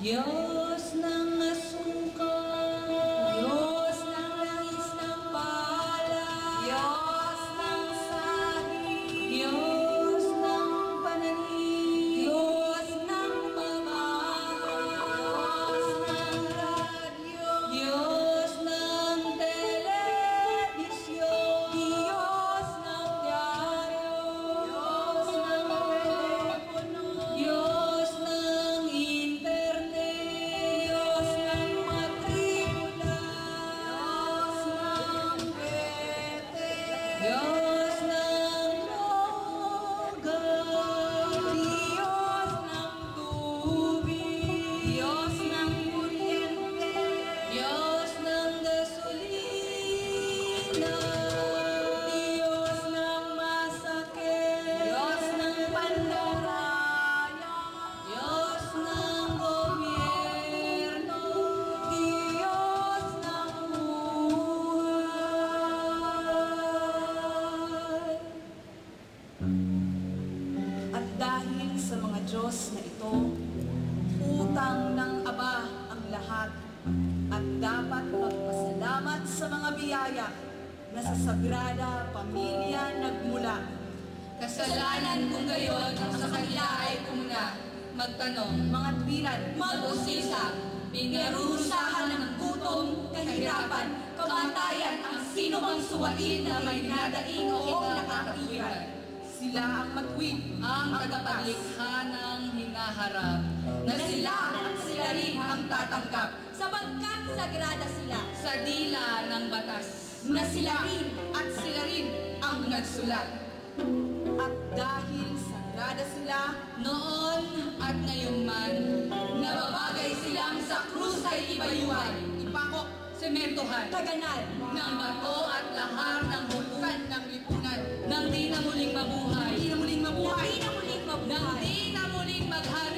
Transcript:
Diyos Diyos na ito, utang ng Aba ang lahat at dapat magpasalamat sa mga biyaya na sa Sagrada Pamilya nagmula. Kasalanan kung gayon ang sa kanila ay kumuna. Magtanong, Mga tuwiran, mag-usisa, pinarurusahan ng gutom, kahirapan, kamatayan ang sino mang suwain na may dinadaing o nakakatwiran. Sila ang matuwid, Ang tagapaglikha ng hinaharap, na sila at sila rin ang tatanggap. Sabagkat sagrada sila, sa dila ng batas, na sila rin. At sila rin ang nagsulat. at dahil sagrada sila, Noon at ngayon man, nababagay silang sa krus ay ibayuan, ipakok, sementohan, taganal, ng bato at lahar ng nang di na muling mabuhay. Nang di na muling mabuhay. Nang di na muling maghari.